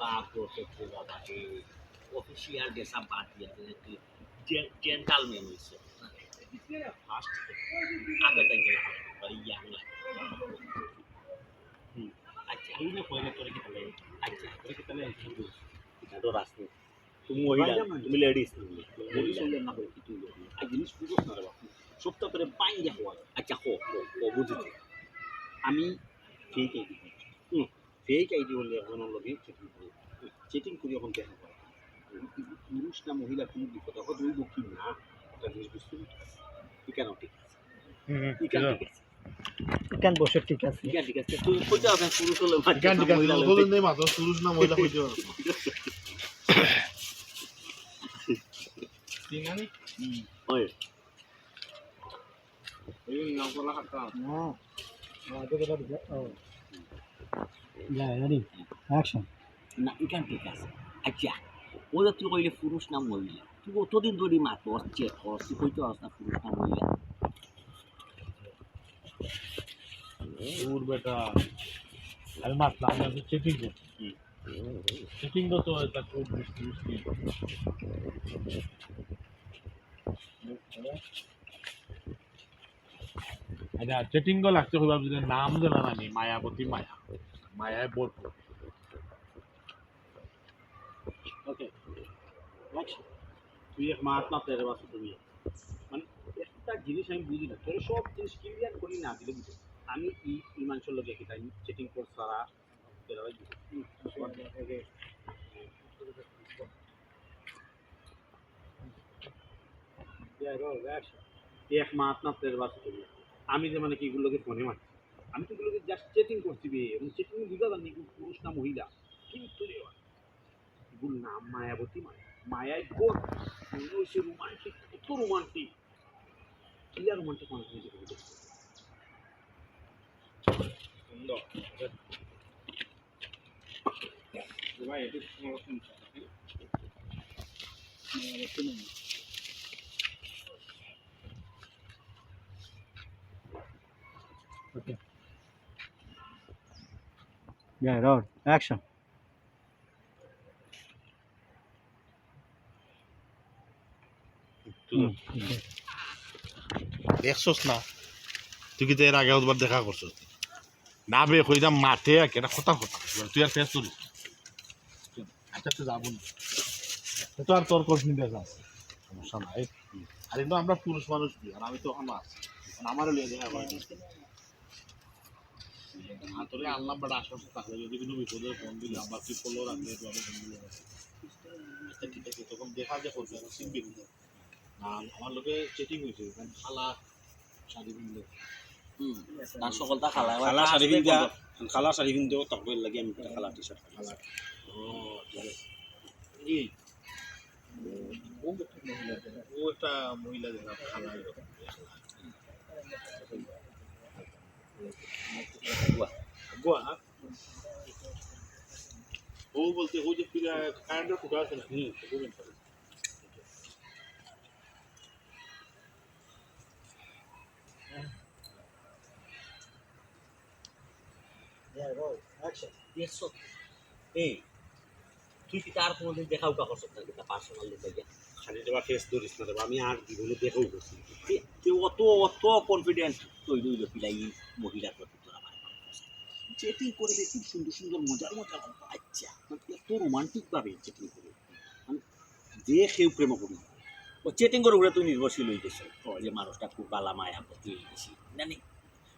বাবা official dress up বাদ দিয়ে একটি জেন্টালম্যান হয়েছে ফার্স্ট আগে থেকে ইয়াং আচ্ছা এই যে কইলে তোরে কি তাহলে আচ্ছা তোরে কি তাহলে এটা তো রাজনীতি তুমি মহিলা তুমি লেডিস বলি শুনলে না বলে কি তুই আর জিনিস বুঝছ না রে বাপু সবটা করে পাইন যা হওয়া আচ্ছা হো হো হো বুঝেছি। আমি হুম। ফেক আইডি হলে এখন লগে চেটিং করি। চেটিং করি এখন দেখা পাই পুরুষ না মহিলা কোনো বিপদ হবে দুই দক্ষিণ না একটা জিনিস বুঝতে ঠিক কেন ঠিক আছে। ঠিক আছে ঠিক আছে। কেন বসে ঠিক আছে। ঠিক আছে ঠিক আছে। তুই কইতে হবে পুরুষ হলে গান ঠিক আছে বলুন নেই মাত্র পুরুষ না মহিলা হইতে পারে ওই এই নাম কলা হাতা না আগে বেলা রেডি অ্যাকশন না এখান ঠিক আছে। আচ্ছা ওদের তুই কইলে পুরুষ না মহিলা? তুই অতদিন ধরে মাত করস তুই কইতে পারস না পুরুষ না মহিলা। ওর বেটা। আমি মাতলাম আমি চেকিং করছি। চেকিং তো তো এটা খুব মুশকিল মুশকিল আচ্ছা চেটিং লাগছে হইবা যদি নাম জানা নানি মায়াবতী মায়া। মায়ায় বোট ওকে তুই এক মহাত্মা তেরে বাসু তুমি। মানে একটা জিনিস আমি বুঝি না। তোর সব জিনিস ক্লিয়ার করি না দিলে বুঝি। আমি ই ইমানসর লোকে কি তাই চেটিং কোর্স ভাই এক মহাত্মা তেরে বাসু তুমি। আমি যে মানে কি এগুলোকে ফোনে মারছি। আমি তো এগুলোকে জাস্ট চেটিং করছি বে এবং চেটিং বুঝা জানি পুরুষ না মহিলা। কিন্তু এগুলোর নাম মায়াবতী মায়া। মায়ায় গোর মনে হয়েছে রোমান্টিক কত রোমান্টিক। ক্লিয়ার রোমান্টিক মানুষ নিজে করে দেখছে সুন্দর। ভাই এটি ওকে যা রড অ্যাকশন দেখছস না? তুই কি এর আগে একবার দেখা না বে কইলাম মাঠে আর কেটা কথা তুই আর ফেস করিস আচ্ছা তুই যাব না। তো আর তোর কোর্স নিতে যাস সমস্যা নাই। আর কিন্তু আমরা পুরুষ মানুষ আর আমি তো ওখানে আছি। আমারও লিয়ে দেখা আর তোরে আনলাম বাট আশ্বাস থাকলে যদি কোনো বিপদে ফোন দিলে আমরা কি করল রাখলে তো আমি ফোন আচ্ছা ঠিক আছে তখন দেখা যে করবে চিনবি না আর আমার লোকে চেটিং হয়েছে খালা শাড়ি পিনলে হুম তার সকলটা খালা খালা শাড়ি পিন্ধা খালা শাড়ি পিন্ধেও তাকে লাগে আমি একটা খালা টি শার্ট খালা ও ঠিক আছে এই ও একটা মহিলা দেখা একটা মহিলা বলতে যে ফিরে কারেন্টের ফুটা আছে না হুম পারে এই তুই কি তার কোনোদিন দেখাও কা করছ না কিতা পার্সোনাল দেখে খালি দেবা ফেস ধরিস না আমি আর জীবনে দেখাও করছি তুই অত অত কনফিডেন্স তৈরি হইল পিলাই মহিলার প্রতি চেটিং করবে খুব সুন্দর সুন্দর মজার মজার আচ্ছা মানে এত রোমান্টিক ভাবে চেটিং করে মানে যে সেও প্রেম করি ও চেটিং করে উড়ে তুই নির্ভরশীল হয়ে গেছো। যে মানুষটা খুব বালা মায়া প্রতি বেশি জানি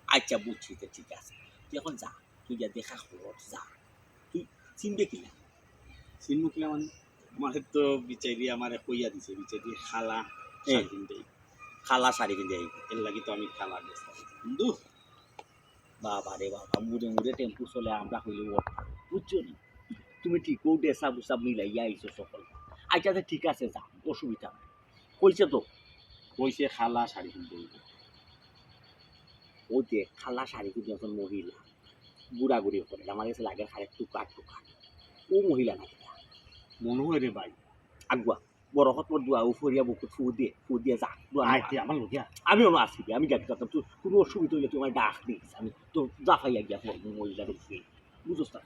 আচ্ছা বুঝছি তো ঠিক আছে। তুই এখন যা তুই যা দেখা খবর যা। তুই চিনবে কিনা সিনমুখলা মানে? আমার তো বিচারি আমার কইয়া দিছে বিচারি খালা শাড়ি খালা শাড়ি আইবে এর লাগি তো আমি খালা গেছি বন্ধু বাবা রে বাবা মুড়ে মুড়ে টেম্পু চলে আমরা হইলে ও বুঝছ নি তুমি ঠিক ও ডেসা বুসা মিলাইয়া আইছো সকল আচ্ছা তো ঠিক আছে যা অসুবিধা নাই কইছে তো কইছে খালা শাড়ি পিন্ধে ও যে খালা শাড়ি পিন্ধে একজন মহিলা বুড়ি করে আমার কাছে লাগে খালে টুকার টুকার ও মহিলা না মনে হয় রে ভাই আগুয়া বড় হত মোর দোয়া উফরিয়া বুকুত ফু দিয়ে ফু দিয়ে যা দোয়া আইতে আমার লগিয়া আমি অন্য আসি আমি গাড়ি করতাম তুই কোনো অসুবিধা হইলে তুই আমার ডাক দিস আমি তো জাফাইয়া গিয়া পড়ব মহিলা দেখছি বুঝোস না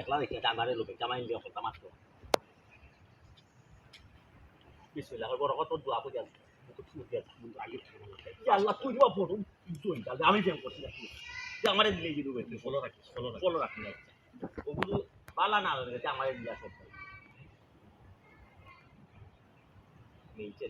একলা দেখে আমারে লোকে জামাই দিয়ে কথা মাত্র বিসমিল্লাহ বড় কত দোয়া করে যান আল্লাহ তুই বা পড়ো আমি ফেম করছি যে আমারে দিলে যে ডুবে ফলো রাখিস ফলো রাখিস ফলো রাখি ওগুলো পালা না লাগে আমারে দিলা সব নিচে